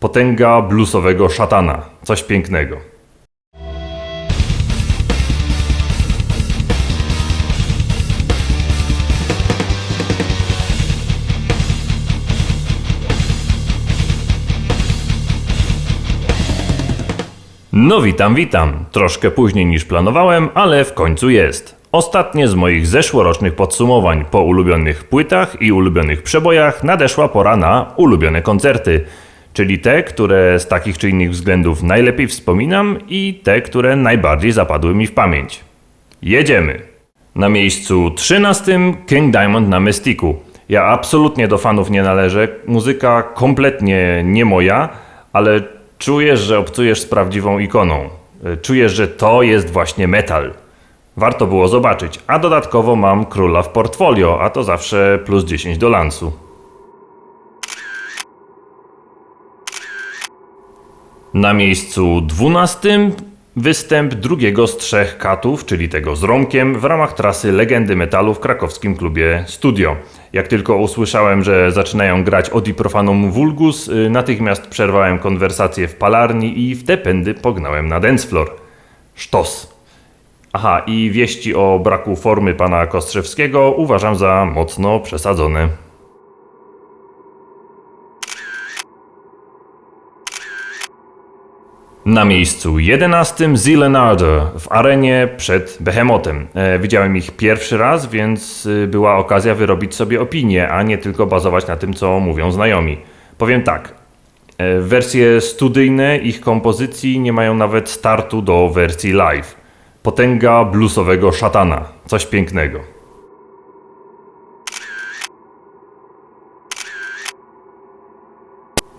Potęga bluesowego szatana. Coś pięknego. No witam, witam. Troszkę później niż planowałem, ale w końcu jest. Ostatnie z moich zeszłorocznych podsumowań po ulubionych płytach i ulubionych przebojach nadeszła pora na ulubione koncerty. Czyli te, które z takich czy innych względów najlepiej wspominam i te, które najbardziej zapadły mi w pamięć. Jedziemy! Na miejscu 13 King Diamond na Mystiku. Ja absolutnie do fanów nie należę, muzyka kompletnie nie moja, ale czujesz, że obcujesz z prawdziwą ikoną. Czujesz, że to jest właśnie metal. Warto było zobaczyć, a dodatkowo mam króla w portfolio, a to zawsze plus 10 do lansu. Na miejscu 12 występ drugiego z trzech katów, czyli tego z Romkiem, w ramach trasy Legendy Metalu w krakowskim klubie Studio. Jak tylko usłyszałem, że zaczynają grać Odi Profanum Vulgus, y, natychmiast przerwałem konwersację w palarni i w te pędy pognałem na dance floor. Sztos. Aha, i wieści o braku formy pana Kostrzewskiego uważam za mocno przesadzone. Na miejscu 11 Zielenaarder w arenie przed Behemotem. E, widziałem ich pierwszy raz, więc y, była okazja wyrobić sobie opinię, a nie tylko bazować na tym, co mówią znajomi. Powiem tak. e, Wersje studyjne ich kompozycji nie mają nawet startu do wersji live. Potęga bluesowego szatana. Coś pięknego.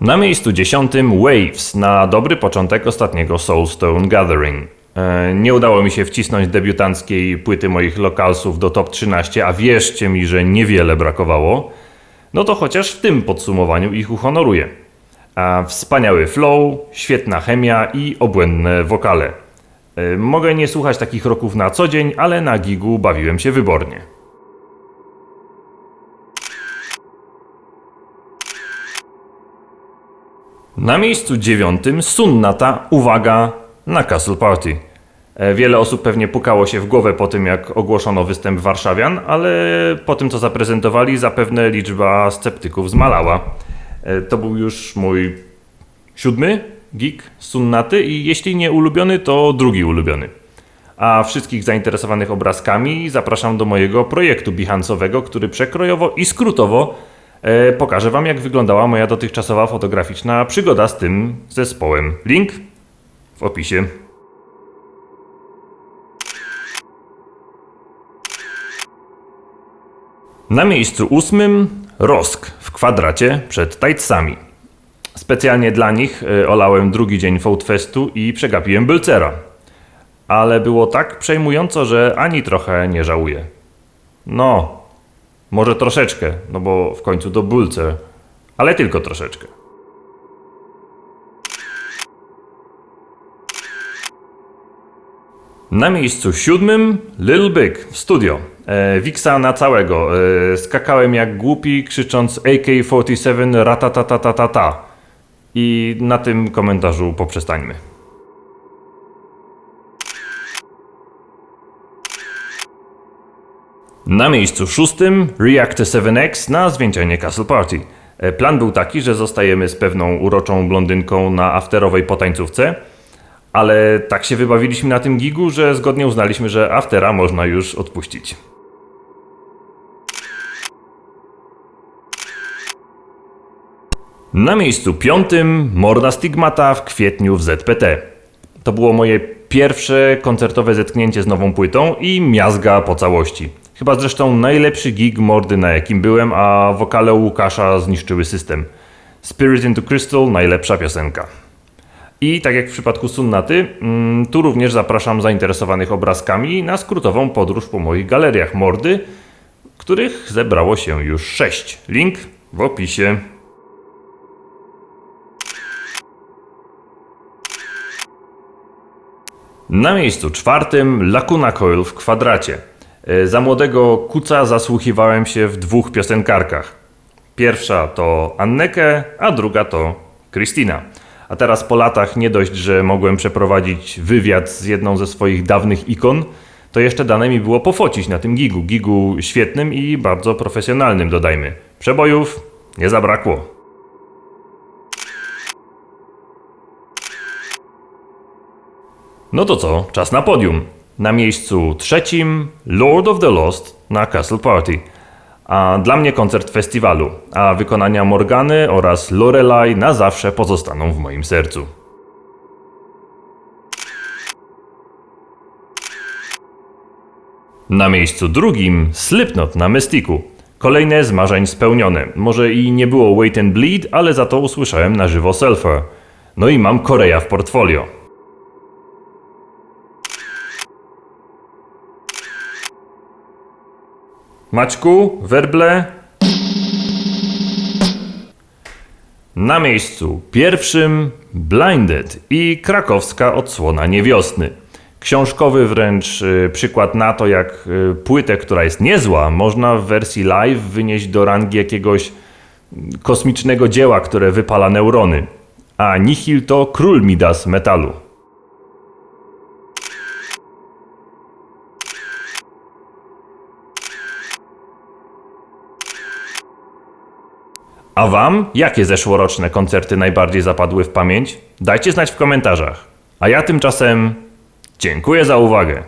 Na miejscu dziesiątym Waves na dobry początek ostatniego Soulstone Gathering. E, nie udało mi się wcisnąć debiutanckiej płyty moich lokalsów do top 13, a wierzcie mi, że niewiele brakowało. No to chociaż w tym podsumowaniu ich uhonoruję. A wspaniały flow, świetna chemia i obłędne wokale. E, Mogę nie słuchać takich roków na co dzień, ale na gigu bawiłem się wybornie. Na miejscu dziewiątym Sunnata, uwaga, na Castle Party. E, Wiele osób pewnie pukało się w głowę po tym, jak ogłoszono występ warszawian, ale po tym, co zaprezentowali, zapewne liczba sceptyków zmalała. E, To był już mój siódmy gig Sunnaty i jeśli nie ulubiony, to drugi ulubiony. A wszystkich zainteresowanych obrazkami zapraszam do mojego projektu bihancowego, który przekrojowo i skrótowo pokażę Wam, jak wyglądała moja dotychczasowa fotograficzna przygoda z tym zespołem. Link w opisie. Na miejscu ósmym Rosk w kwadracie przed tajcami. Specjalnie dla nich e, olałem drugi dzień Foutfestu i przegapiłem Bylcera. Ale było tak przejmująco, że ani trochę nie żałuję. No, może troszeczkę, no bo w końcu do Bylcer, ale tylko troszeczkę. Na miejscu siódmym Lil Big w studio. E, Wiksa na całego. E, skakałem jak głupi, krzycząc AK-47 ratatatatata. I na tym komentarzu poprzestańmy. Na miejscu szóstym Reactor 7X na zwieńczenie Castle Party. E, Plan był taki, że zostajemy z pewną uroczą blondynką na afterowej potańcówce, ale tak się wybawiliśmy na tym gigu, że zgodnie uznaliśmy, że aftera można już odpuścić. Na miejscu piątym Morda Stigmata w kwietniu w ZPT. To było moje pierwsze koncertowe zetknięcie z nową płytą i miazga po całości. Chyba zresztą najlepszy gig mordy na jakim byłem, a wokale Łukasza zniszczyły system. Spirit into Crystal najlepsza piosenka. I tak jak w przypadku Sunnaty, mm, tu również zapraszam zainteresowanych obrazkami na skrótową podróż po moich galeriach mordy, których zebrało się już sześć. Link w opisie. Na miejscu czwartym Lacuna Coil w kwadracie. E, Za młodego kuca zasłuchiwałem się w dwóch piosenkarkach. Pierwsza to Anneke, a druga to Christina. A teraz po latach nie dość, że mogłem przeprowadzić wywiad z jedną ze swoich dawnych ikon, to jeszcze dane mi było pofocić na tym gigu. Gigu świetnym i bardzo profesjonalnym, dodajmy. Przebojów nie zabrakło. No to co, czas na podium. Na miejscu trzecim Lord of the Lost na Castle Party. A dla mnie koncert festiwalu, a wykonania Morgany oraz Lorelai na zawsze pozostaną w moim sercu. Na miejscu drugim Slipknot na Mystiku. Kolejne z marzeń spełnione. Może i nie było Wait and Bleed, ale za to usłyszałem na żywo Sulfur. No i mam Korea w portfolio. Maćku, werble. Na miejscu pierwszym Blinded i krakowska odsłona niewiosny. Książkowy wręcz y, przykład na to, jak y, płytę, która jest niezła, można w wersji live wynieść do rangi jakiegoś kosmicznego dzieła, które wypala neurony. A Nihil to król Midas metalu. A Wam jakie zeszłoroczne koncerty najbardziej zapadły w pamięć? Dajcie znać w komentarzach. A ja tymczasem dziękuję za uwagę.